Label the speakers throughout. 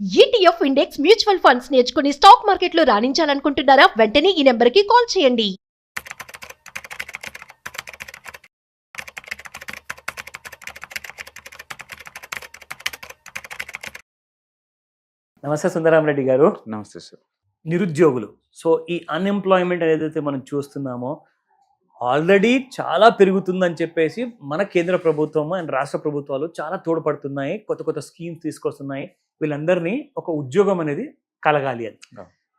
Speaker 1: ETF index mutual funds నేర్చుకుని stock మార్కెట్లో రాణించాలనుకుంటున్నారా? వెంటనే ఈ నెంబర్కి కాల్ చేయండి.
Speaker 2: నమస్తే సుందరామరెడ్డి గారు.
Speaker 3: నమస్తే సార్.
Speaker 2: నిరుద్యోగులు. సో ఈ అన్ఎంప్లాయ్మెంట్ ఏదైతే మనం చూస్తున్నామో ఆల్రెడీ చాలా పెరుగుతుందని చెప్పేసి మన కేంద్ర ప్రభుత్వము అండ్ రాష్ట్ర ప్రభుత్వాలు చాలా తోడ్పడుతున్నాయి. కొత్త కొత్త స్కీమ్స్ తీసుకొస్తున్నాయి. వీళ్ళందరినీ ఒక ఉద్యోగం అనేది కలగాలి అని.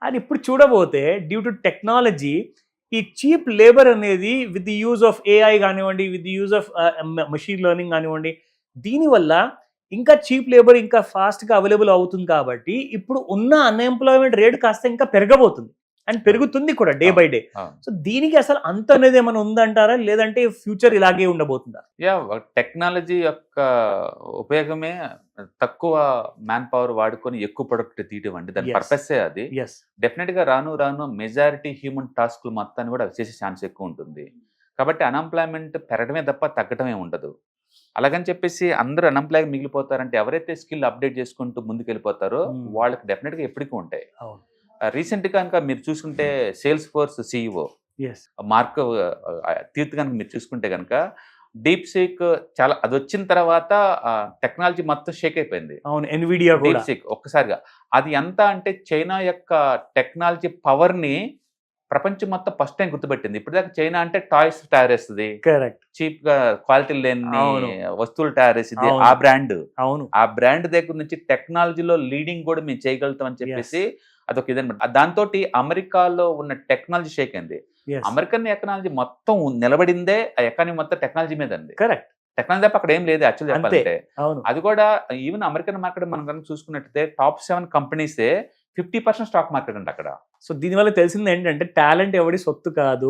Speaker 2: అది ఇప్పుడు చూడబోతే డ్యూ టు టెక్నాలజీ ఈ చీప్ లేబర్ అనేది with the use of AI కానివ్వండి with the use of machine learning కానివ్వండి దీనివల్ల ఇంకా చీప్ లేబర్ ఇంకా ఫాస్ట్గా అవైలబుల్ అవుతుంది కాబట్టి ఇప్పుడు ఉన్న అన్ఎంప్లాయ్మెంట్ రేట్ కాస్త ఇంకా పెరగబోతుంది. అండ్ పెరుగుతుంది కూడా డే బై డే. సో దీనికి అసలు అంత అనేది ఏమైనా ఉందంటారా? లేదంటే ఫ్యూచర్ ఇలాగే ఉండబోతుందా?
Speaker 3: యా టెక్నాలజీ యొక్క ఉపయోగమే తక్కువ మ్యాన్ పవర్ వాడుకొని ఎక్కువ ప్రొడక్ట్ తీయటం అండి. దాని. పర్పసే అది. డెఫినెట్గా రాను రాను మెజారిటీ హ్యూమన్ టాస్క్లు మొత్తాన్ని కూడా చేసే ఛాన్స్ ఎక్కువ ఉంటుంది. కాబట్టి అన్ఎంప్లాయ్మెంట్ పెరగడమే తప్ప తగ్గడమే ఉండదు. అలాగని చెప్పేసి అందరూ అన్ఎంప్లాయ్ మిగిలిపోతారంటే ఎవరైతే స్కిల్ అప్డేట్ చేసుకుంటూ ముందుకు వెళ్ళిపోతారో
Speaker 2: Hmm.
Speaker 3: వాళ్ళకి డెఫినెట్గా ఎప్పటికీ ఉంటాయి. రీసెంట్ కనుక మీరు చూసుకుంటే సేల్స్ ఫోర్స్ సిఇఓ మార్క్ తీర్త్ కనుక మీరు చూసుకుంటే కనుక డీప్ సీక్ చాలా అది వచ్చిన తర్వాత టెక్నాలజీ మొత్తం షేక్ అయిపోయింది.
Speaker 2: అవును ఎన్విడియా
Speaker 3: డీప్ సీక్ ఒక్కసారిగా. అది ఎంత అంటే చైనా యొక్క టెక్నాలజీ పవర్ని ప్రపంచం మొత్తం ఫస్ట్ టైం గుర్తుపెట్టింది. ఇప్పుడు దాకా చైనా అంటే టాయ్స్ తయారు చేస్తుంది
Speaker 2: కరెక్ట్.
Speaker 3: చీప్గా క్వాలిటీ లేని. వస్తువులు తయారు చేసింది
Speaker 2: అవును.
Speaker 3: ఆ బ్రాండ్.
Speaker 2: అవును.
Speaker 3: ఆ బ్రాండ్ దగ్గర నుంచి టెక్నాలజీలో లీడింగ్ కూడా మేము చేయగలుగుతాం అని చెప్పేసి అదొక ఇదనమాట దాంతో అమెరికాలో ఉన్న టెక్నాలజీ షేక్ అయింది. అమెరికన్ ఎకనాలజీ మొత్తం నిలబడిందే ఆ ఎకానమీ మొత్తం టెక్నాలజీ మీద అండి
Speaker 2: కరెక్ట్
Speaker 3: టెక్నాలజీ తప్ప అక్కడ ఏం లేదు యాక్చువల్. చెప్పాలంటే. అది కూడా ఈవెన్ అమెరికన్ మార్కెట్ మనం కనుక చూసుకున్నట్టయితే టాప్ సెవెన్ కంపెనీసే ఫిఫ్టీ పర్సెంట్ స్టాక్ మార్కెట్ అండి అక్కడ.
Speaker 2: సో దీనివల్ల తెలిసింది ఏంటంటే టాలెంట్ ఎవడి సొత్తు కాదు.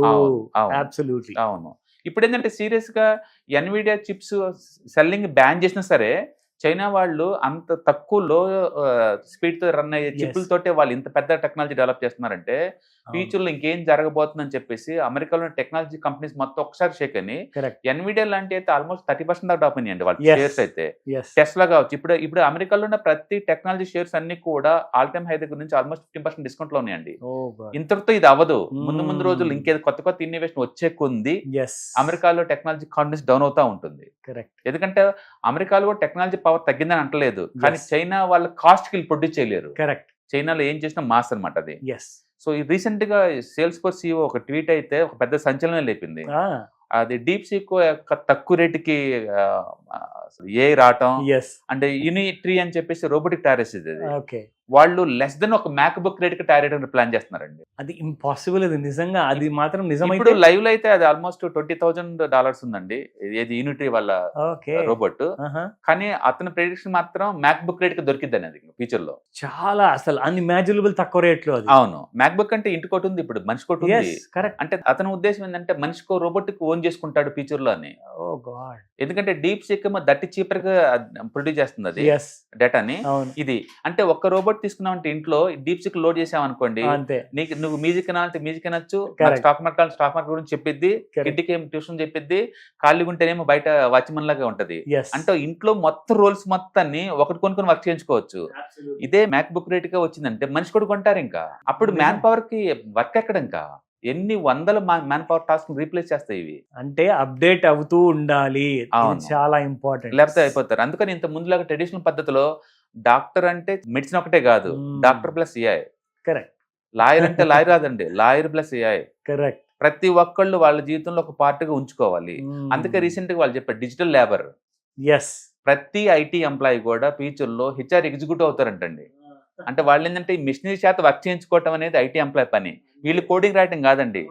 Speaker 2: అబ్సల్యూట్లీ
Speaker 3: అవును. ఇప్పుడు ఏంటంటే సీరియస్గా ఎన్విడియా చిప్స్ సెల్లింగ్ బ్యాన్ చేసినా సరే చైనా వాళ్ళు అంత తక్కువ లో స్పీడ్తో రన్ అయ్యే. చిప్పులతోటే వాళ్ళు ఇంత పెద్ద టెక్నాలజీ డెవలప్ చేస్తున్నారంటే ఫ్యూచర్లో ఇంకేం జరగబోతుందని చెప్పేసి అమెరికాలో టెక్నాలజీ కంపెనీస్ మొత్తం ఒకసారి షేక్ అని ఎన్విడియా లాంటి అయితే ఆల్మోస్ట్ థర్టీ పర్సెంట్ దాకా డ్రాప్ అయినాయండి వాళ్ళ. షేర్స్ అయితే. టెస్లా కావచ్చు. ఇప్పుడు ఇప్పుడు అమెరికాలో ఉన్న ప్రతి టెక్నాలజీ షేర్స్ అన్ని కూడా ఆల్ టైమ్ హై దగ్గర నుంచి ఆల్మోస్ట్ ఫిఫ్టీన్ పర్సెంట్ డిస్కౌంట్లో ఉన్నాయండి ఇంతటితో ఇది అవ్వదు. ముందు ముందు. రోజులు ఇంకేదో కొత్త కొత్త ఇన్నోవేషన్ వచ్చే కొంది అమెరికాలో టెక్నాలజీ కాన్ఫిడెన్స్ డౌన్ అవుతా ఉంటుంది.
Speaker 2: కరెక్ట్.
Speaker 3: ఎందుకంటే అమెరికాలో టెక్నాలజీ పవర్ తగ్గిందని అంటలేదు. కానీ. చైనా వాళ్ళ కాస్ట్కి ప్రొడ్యూస్ చేయలేరు.
Speaker 2: కరెక్ట్.
Speaker 3: చైనాలో ఏం చేసినా మాస్ అన్నమాట అది.
Speaker 2: ఎస్
Speaker 3: సో ఈ రీసెంట్గా సేల్స్ ఫోర్స్ CEO ఒక ట్వీట్ అయితే ఒక పెద్ద సంచలనం లేపింది. అది డీప్ సీక్ యొక్క తక్కువ రేటుకి ఏ రావటం అంటే యూనిట్రీ అని చెప్పేసి రోబోటిక్ అది.
Speaker 2: ఓకే.
Speaker 3: వాళ్ళు లెస్ దెన్ ఒక మ్యాక్ బుక్ రేట్కి తయారు చేయడానికి ప్లాన్ చేస్తున్నారండి.
Speaker 2: అది ఇంపాసిబుల్ అది నిజంగా అది మాత్రం
Speaker 3: ఇప్పుడు
Speaker 2: నిజమైతే
Speaker 3: లైవ్లో అయితే అది ఆల్మోస్ట్ ట్వంటీ థౌసండ్ డాలర్స్ ఉందండి. ఏది యూనిటరీ వాళ్ళ రోబోట్ కానీ అతని ప్రెడిక్షన్ మాత్రం మ్యాక్ బుక్ రేట్కి దొరికిద్ది అనేది ఫ్యూచర్లో.
Speaker 2: చాలా అసలు అన్ఇమాజినబుల్ తక్కువ రేట్లో అది.
Speaker 3: అవును. మ్యాక్ బుక్ అంటే ఇంటి కొట్టు ఉంది ఇప్పుడు మనిషి కొట్టు ఉంది. అంటే అతని ఉద్దేశం ఏంటంటే మనిషికో రోబోట్కి ఓన్ చేసుకుంటాడు ఫ్యూచర్లో అని.
Speaker 2: Oh God.
Speaker 3: ఎందుకంటే డీప్ సీక్ దట్టి చీపర్గా ప్రొడ్యూస్ చేస్తుంది అది డేటాని ఇది. అంటే ఒక్క రోబోట్ తీసుకున్నామంటే ఇంట్లో డీప్ సీక్ లోడ్ చేసామనుకోండి
Speaker 2: అంతే.
Speaker 3: నీకు నువ్వు మ్యూజిక్ వినాలంటే మ్యూజిక్ వినొచ్చు
Speaker 2: Correct.
Speaker 3: Stock market stock market గురించి చెప్పిద్ది. కిడ్డీకి ఏం ట్యూషన్ చెప్పిద్ది ఖాళీగా ఉంటేనేమో బయట వాచ్మన్ లాగా ఉంటది. అంటే ఇంట్లో మొత్తం రోల్స్ మొత్తాన్ని ఒకటి కొనుక్కొని వర్క్ చేయించుకోవచ్చు. ఇదే మ్యాక్ బుక్ రేట్గా వచ్చిందంటే మనిషి కూడా కొంటారు ఇంకా. అప్పుడు. మ్యాన్ పవర్కి వర్క్ ఎక్కడ ఇంకా? ఎన్ని వందల మ్యాన్ పవర్ టాస్క్ రీప్లేస్ చేస్తాయి ఇవి?
Speaker 2: అంటే అప్డేట్ అవుతూ ఉండాలి. చాలా ఇంపార్టెంట్
Speaker 3: లేకపోతే అయిపోతారు. అందుకని ఇంత ముందులాగా ట్రెడిషనల్ పద్ధతిలో డాక్టర్ అంటే మెడిసిన్ ఒకటే కాదు. Doctor plus AI
Speaker 2: correct.
Speaker 3: Lawyer అంటే లాయర్ రాదండి లాయర్ ప్లస్ ఏఐ
Speaker 2: కరెక్ట్.
Speaker 3: ప్రతి ఒక్కళ్ళు వాళ్ళ జీవితంలో ఒక పార్ట్గా ఉంచుకోవాలి. అందుకే రీసెంట్గా వాళ్ళు చెప్పారు డిజిటల్ లేబర్.
Speaker 2: ఎస్
Speaker 3: ప్రతి ఐటీ ఎంప్లాయీ కూడా ఫ్యూచర్లో హెచ్ఆర్ ఎగ్జిక్యూటివ్ అవుతారంటండి. అంటే వాళ్ళు ఏంటంటే ఈ మిషనరీ చేత వర్క్ చేయించుకోవటం అనేది ఐటీ ఎంప్లాయీ పని. వీళ్ళు కోడింగ్ రాయటం కాదండి.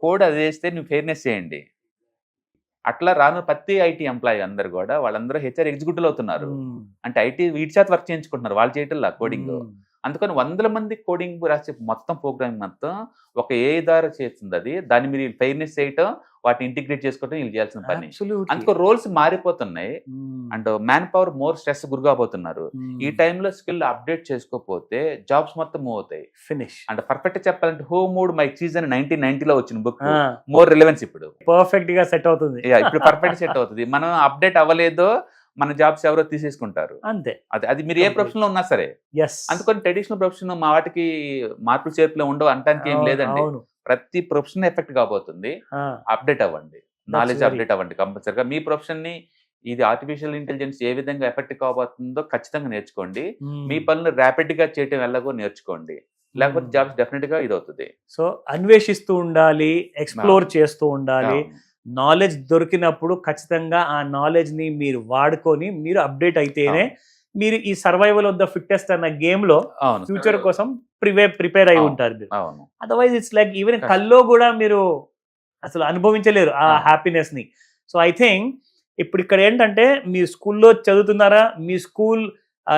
Speaker 3: కోడ్ అది చేస్తే నువ్వు ఫెయిర్నెస్ చేయండి. అట్లా రాను ప్రతి ఐటీ ఎంప్లాయీ అందరు కూడా వాళ్ళందరూ హెచ్ఆర్ ఎగ్జిక్యూటివ్ అవుతున్నారు. అంటే ఐటీ వీటి చేత వర్క్ చేయించుకుంటున్నారు వాళ్ళు చేయటం కోడింగ్ అందుకని వందల మంది కోడింగ్ రాసే మొత్తం ప్రోగ్రామింగ్ మొత్తం ఒక ఏ ద్వారా చేస్తుంది అది. దాన్ని మీరు ఫెయిర్నెస్ చేయటం వాటిని ఇంటిగ్రేట్ చేసుకోవటం వీళ్ళు చేయాల్సిన పని. అందుకో రోల్స్ మారిపోతున్నాయి. And man power more stress గురిగాపోతున్నారు ఈ టైంలో స్కిల్ అప్డేట్ చేసుకోకపోతే జాబ్స్ మొత్తం మూవ్ అవుతాయి.
Speaker 2: ఫినిష్
Speaker 3: అండ్ పర్ఫెక్ట్ చెప్పాలంటే హో మూడ్ మై సీజన్ నైన్టీన్ నైన్టీలో వచ్చిన బుక్ మోర్ రిలవెన్స్ ఇప్పుడు.
Speaker 2: పర్ఫెక్ట్గా సెట్ అవుతుంది.
Speaker 3: ఇప్పుడు పర్ఫెక్ట్ సెట్ అవుతుంది. మనం అప్డేట్ అవ్వలేదో మన జాబ్స్ ఎవరో తీసేసుకుంటారు.
Speaker 2: అంతే.
Speaker 3: అది అది మీరు ఏ. ప్రొఫెషన్లో ఉన్నా సరే. అందుకని ట్రెడిషనల్ ప్రొఫెషన్ మా వాటికి మార్పులు చేర్పులు ఉండవు అంటానికి ఏం లేదండి. ప్రతి ప్రొఫెషన్ ఎఫెక్ట్ కాబోతుంది. అప్డేట్ అవ్వండి. నాలెడ్జ్ అప్డేట్ అవ్వండి కంపల్సరిగా. మీ ప్రొఫెషన్ని ఇది ఆర్టిఫిషియల్ ఇంటెలిజెన్స్ ఏ విధంగా ఎఫెక్ట్ కాబోతుందో ఖచ్చితంగా నేర్చుకోండి. మీ పనులు ర్యాపిడ్గా చేయటం ఎలాగో నేర్చుకోండి. లేకపోతే. జాబ్స్ డెఫినెట్గా ఇది అవుతుంది
Speaker 2: సో అన్వేషిస్తూ ఉండాలి ఎక్స్ప్లోర్ చేస్తూ ఉండాలి. నాలెడ్జ్ దొరికినప్పుడు ఖచ్చితంగా ఆ నాలెడ్జ్ని మీరు వాడుకొని మీరు అప్డేట్ అయితేనే మీరు ఈ సర్వైవల్ ఆఫ్ ద ఫిట్టెస్ట్ అన్న
Speaker 3: గేమ్లో
Speaker 2: ఫ్యూచర్ కోసం ప్రిపేర్ ప్రిపేర్ అయి. ఉంటారు మీరు అదర్వైజ్ ఇట్స్ లైక్ ఈవెన్. కల్లో కూడా మీరు అసలు అనుభవించలేరు ఆ. హ్యాపీనెస్ని సో ఐ థింక్ ఇప్పుడు ఇక్కడ ఏంటంటే మీ స్కూల్లో చదువుతున్నారా మీ స్కూల్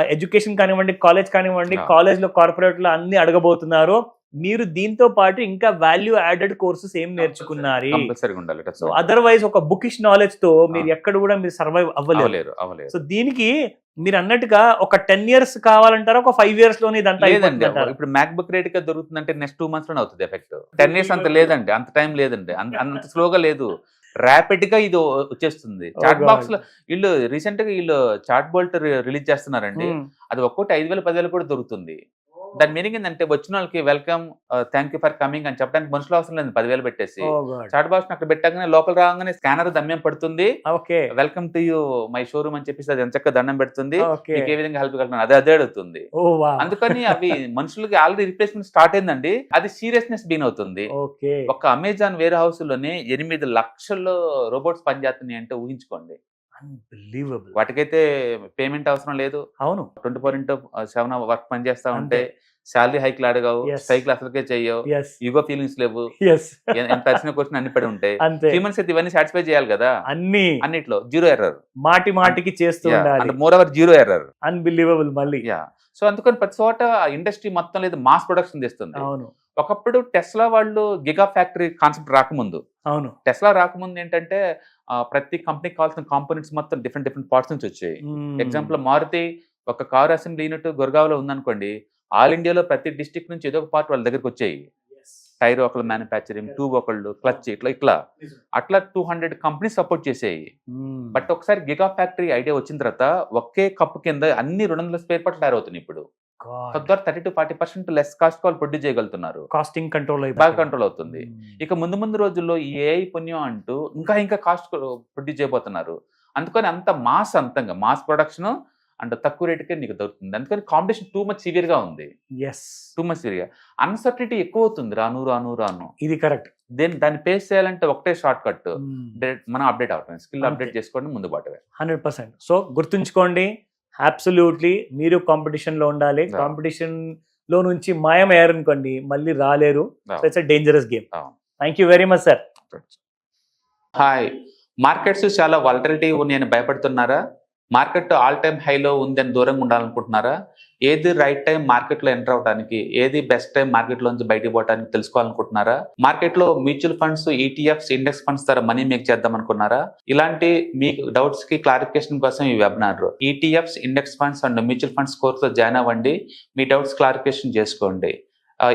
Speaker 2: ఎడ్యుకేషన్ కానివ్వండి కాలేజ్ కానివ్వండి. కాలేజ్లో కార్పొరేట్లో అన్ని అడగబోతున్నారు మీరు దీంతో పాటు ఇంకా వాల్యూ యాడెడ్ కోర్సెస్ ఏం నేర్చుకున్నారు? సో. అదర్వైజ్ ఒక బుకిష్ నాలెడ్జ్తో మీరు
Speaker 3: అవును.
Speaker 2: ఎక్కడ కూడా మీరు సర్వైవ్ అవ్వలేరు. సో దీనికి మీరు అన్నట్టుగా ఒక టెన్ ఇయర్స్ కావాలంటారా? ఒక ఫైవ్ ఇయర్స్లోనే ఇదంతా
Speaker 3: లేదండి? ఇప్పుడు మ్యాక్ బుక్ రేట్గా దొరుకుతుందంటే నెక్స్ట్ టూ మంత్స్లోనే అవుతుంది ఎఫెక్ట్ టెన్ ఇయర్స్ అంత లేదండి అంత టైం లేదండి. అంత- స్లోగా లేదు. ర్యాపిడ్గా ఇది వచ్చేస్తుంది.
Speaker 2: Oh
Speaker 3: chat
Speaker 2: God.
Speaker 3: బాక్స్లో వీళ్ళు రీసెంట్గా వీళ్ళు చాట్ బోల్ట్ రిలీజ్ చేస్తున్నారండి.
Speaker 2: మ్మ్.
Speaker 3: అది ఒక్కోటి ఐదు వేలు పదివేలు కూడా దొరుకుతుంది. దాని మీనింగ్ ఏంటంటే వచ్చిన వాళ్ళకి welcome thank you for coming అని చెప్పడానికి మనుషులు అవసరం లేదు పదివేలు పెట్టేసి.
Speaker 2: Oh.
Speaker 3: చాట్ బాక్స్ అక్కడ పెట్టగానే లోపల రాగానే స్కానర్ దమ్యం పడుతుంది.
Speaker 2: Okay.
Speaker 3: Welcome to you my showroom అని చెప్పేసి అది ఎంచక్క దండం పెడుతుంది. మీకు ఏ విధంగా హెల్ప్ కలుగుతుంది అదే అదే అడుగుతుంది.
Speaker 2: వా
Speaker 3: అందుకని అవి మనుషులకి ఆల్రెడీ రిప్లేస్మెంట్ స్టార్ట్ అయిందండి. అది సీరియస్నెస్ బీన్ అవుతుంది. ఒక అమెజాన్ వేర్ హౌస్లోనే ఎనిమిది లక్షల రోబోట్స్ పనిచేస్తున్నాయి అంటే ఊహించుకోండి.
Speaker 2: అన్బిలీవబుల్
Speaker 3: వాటికైతే పేమెంట్ అవసరం లేదు.
Speaker 2: అవును.
Speaker 3: Twenty four into seven work పని చేస్తా ఉంటే. శాలరీ హైక్లు అడగవు. సైకిల్ అసలుకే చెయ్యవు ఈగో ఫీలింగ్స్ లేవు. ఎంత అరిచిన క్వశ్చన్ అన్ని పడి ఉంటాయి హ్యూమన్స్ అయితే ఇవన్నీ సాటిస్ఫై చేయాలి కదా.
Speaker 2: అన్ని.
Speaker 3: అన్నిట్లో జీరో ఎర్రర్.
Speaker 2: మాటి మాటికి చేస్తూ ఉండాలి.
Speaker 3: Moreover zero error.
Speaker 2: అన్బిలీవబుల్ మళ్ళీ.
Speaker 3: యా సో అందుకని ప్రతి చోట ఇండస్ట్రీ మొత్తం లేదు మాస్ ప్రొడక్షన్ తెస్తుంది.
Speaker 2: అవును.
Speaker 3: ఒకప్పుడు టెస్లా వాళ్ళు గిగా ఫ్యాక్టరీ కాన్సెప్ట్ రాకముందు.
Speaker 2: అవును.
Speaker 3: టెస్లా రాకముందు ఏంటంటే ప్రతి కంపెనీకి కావాల్సిన కాంపోనెంట్స్ మొత్తం డిఫరెంట్ డిఫరెంట్ పార్ట్స్ నుంచి వచ్చాయి. ఎగ్జాంపుల్ మారుతి ఒక కార్ అసెంబ్లీ యూనిట్ గురగావ్లో ఉందనుకోండి ఆల్ ఇండియాలో ప్రతి డిస్టిక్ నుంచి ఏదో ఒక పార్ట్ వాళ్ళ దగ్గరికి వచ్చాయి. టైర్ ఒకళ్ళు మ్యానుఫ్యాక్చరింగ్ ట్యూబ్ ఒకళ్ళు క్లచ్ ఇట్లా ఇట్లా. అట్లా టూ హండ్రెడ్ కంపెనీస్ సపోర్ట్ చేసేయి.
Speaker 2: మ్మ్.
Speaker 3: బట్ ఒకసారి గిగా ఫ్యాక్టరీ ఐడియా వచ్చిన తర్వాత ఒకే కప్పు కింద అన్ని రెండు వందల స్పేర్ పార్ట్లు తయారవుతున్నాయి ఇప్పుడు. తద్వారా thirty to forty percent less cost వాళ్ళు ప్రొడ్యూస్ చేయగలుగుతున్నారు.
Speaker 2: కాస్టింగ్ కంట్రోల్
Speaker 3: బాగా కంట్రోల్ అవుతుంది. ఇక ముందు ముందు రోజుల్లో ఈ ఏఐ పుణ్యం అంటూ ఇంకా ఇంకా కాస్ట్ ప్రొడ్యూస్ చేయబోతున్నారు. అందుకని అంత మాస్ అంతంగా మాస్ ప్రొడక్షన్ అండ్ తక్కువ రేటుకే నీకు దొరుకుతుంది. అందుకని కాంపిటీషన్ టూ మచ్ సివియర్గా ఉంది.
Speaker 2: ఎస్
Speaker 3: టూ మచ్ సివియర్గా అన్సర్టిటీ ఎక్కువ అవుతుంది రాను రాను రాను.
Speaker 2: ఇది కరెక్ట్.
Speaker 3: దేని దాన్ని ఫేస్ చేయాలంటే ఒకటే షార్ట్ కట్ మనం అప్డేట్ అవటం స్కిల్. అప్డేట్ చేసుకోండి ముందు బాటవే
Speaker 2: హండ్రెడ్ పర్సెంట్ సో గుర్తుంచుకోండి అబ్సల్యూట్లీ మీరు కాంపిటీషన్లో ఉండాలి. కాంపిటీషన్లో నుంచి మాయం అయ్యారనుకోండి మళ్ళీ రాలేరు. It's dangerous game. Thank you very much sir
Speaker 3: hi markets చాలా వాలటిలిటీ ఉన్నాయని భయపడుతున్నారా? మార్కెట్ ఆల్ టైమ్ హైలో ఉందని దూరంగా ఉండాలనుకుంటున్నారా? ఏది రైట్ టైం మార్కెట్లో ఎంటర్ అవడానికి ఏది బెస్ట్ టైం మార్కెట్లో నుంచి బయటకు పోవడానికి తెలుసుకోవాలనుకుంటున్నారా? మార్కెట్లో mutual funds ETFs index funds ద్వారా మనీ మేక్ చేద్దాం అనుకున్నారా ఇలాంటి మీ డౌట్స్కి క్లారిఫికేషన్ కోసం ఈ webinar ETFs index funds and mutual funds కోర్సులో జాయిన్ అవ్వండి. మీ డౌట్స్ క్లారిఫికేషన్ చేసుకోండి.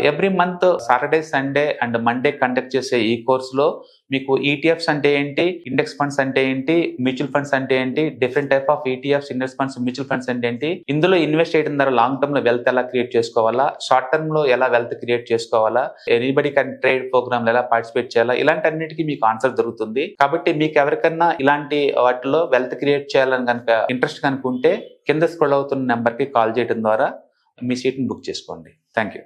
Speaker 3: Every month Saturday Sunday and Monday conduct చేసే ఈ కోర్సులో మీకు ఈటీఎఫ్స్ అంటే ఏంటి? ఇండెక్స్ ఫండ్స్ అంటే ఏంటి? మ్యూచువల్ ఫండ్స్ అంటే ఏంటి? Different type of ETFs index funds mutual funds అంటే ఏంటి? ఇందులో ఇన్వెస్ట్ చేయడం ద్వారా లాంగ్ టర్మ్లో వెల్త్ ఎలా క్రియేట్ చేసుకోవాలా? షార్ట్ టర్మ్లో ఎలా వెల్త్ క్రియేట్ చేసుకోవాలా? ఎనీబడి కన్ ట్రేడ్ ప్రోగ్రామ్ ఎలా పార్టిసిపేట్ చేయాలా? ఇలాంటి అన్నిటికీ మీకు ఆన్సర్ దొరుకుతుంది. కాబట్టి మీకు ఎవరికన్నా ఇలాంటి వాటిలో వెల్త్ క్రియేట్ చేయాలని కనుక ఇంట్రెస్ట్ కనుక ఉంటే కింద స్క్రోల్ అవుతున్న నెంబర్కి కాల్ చేయడం ద్వారా మీ సీట్ని బుక్ చేసుకోండి. Thank you